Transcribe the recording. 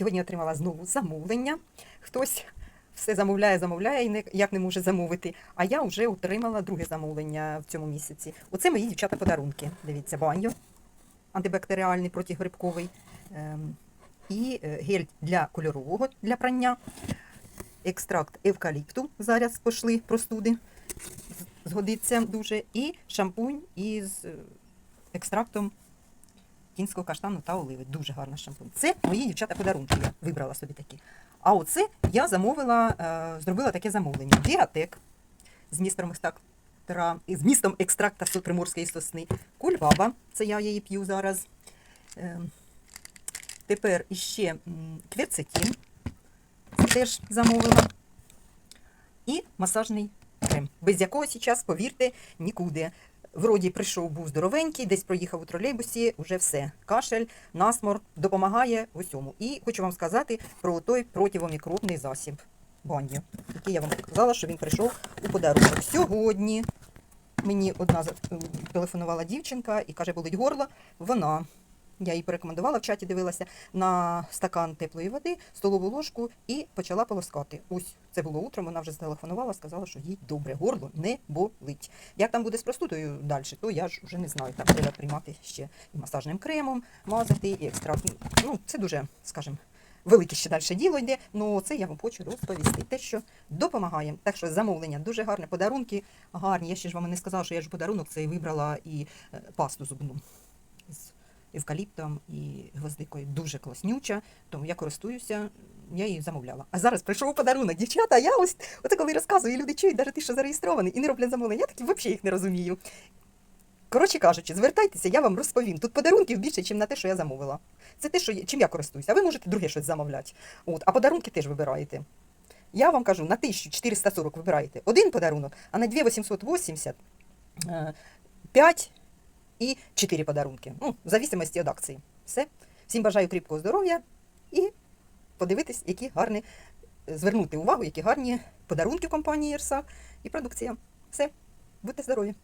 Сьогодні отримала знову замовлення. Хтось все замовляє, замовляє і ніяк не може замовити. А я вже отримала друге замовлення в цьому місяці. Оце мої дівчата подарунки. Дивіться, баньо антибактеріальний протигрибковий. ем, І е, гель для кольорового для прання, екстракт евкаліпту. Зараз пішли простуди. Згодиться дуже. І шампунь із е, екстрактом кінського каштану та оливи. Дуже гарна шампунь. Це мої дівчата подарунки. Я вибрала собі такі. А оце я замовила, е, зробила таке замовлення. Діатек з містром екстрактора, з містом екстракта приморської сосни. Кульбаба, це я її п'ю зараз. Е, Тепер іще. Це теж замовила. І масажний крем, без якого зараз, повірте, нікуди. Вроді прийшов, був здоровенький, десь проїхав у тролейбусі, уже все. Кашель, насмор допомагає в усьому. І хочу вам сказати про той противомікробний засіб баню, який я вам казала, що він прийшов у подарунок. Сьогодні мені одна телефонувала дівчинка і каже, болить горло. Вона. Я їй порекомендувала в чаті, дивилася на стакан теплої води, столову ложку і почала полоскати. Ось це було утром. Вона вже зателефонувала, сказала, що їй добре, горло не болить. Як там буде з простудою далі, то я ж вже не знаю. Там треба приймати ще і масажним кремом, мазати, і екстракт. Ну, це дуже, скажімо, велике ще далі діло йде. Ну це я вам хочу розповісти. Те, що допомагає. Так що замовлення дуже гарне, подарунки гарні. Я ще ж вам не сказала, що я ж подарунок цей вибрала і е, пасту зубну евкаліптом і гвоздикою. Дуже класнюча, тому я користуюся, я її замовляла. А зараз прийшов подарунок. Дівчата, я ось оце коли розказую, і люди чують, навіть ті, що зареєстровані, і не роблять замовлення. Я такі взагалі їх не розумію. Коротше кажучи, звертайтеся, я вам розповім. Тут подарунків більше, ніж на те, що я замовила. Це те, що чим я користуюся. А ви можете друге щось замовляти. От, а подарунки теж вибираєте. Я вам кажу, на 1440 вибираєте один подарунок, а на 2880 е, 5 і 4 подарунки. Ну, в зависимості від акції. Все. Всім бажаю кріпкого здоров'я і подивитись, які гарні, звернути увагу, які гарні подарунки компанії ЄРСА і продукція. Все, будьте здорові!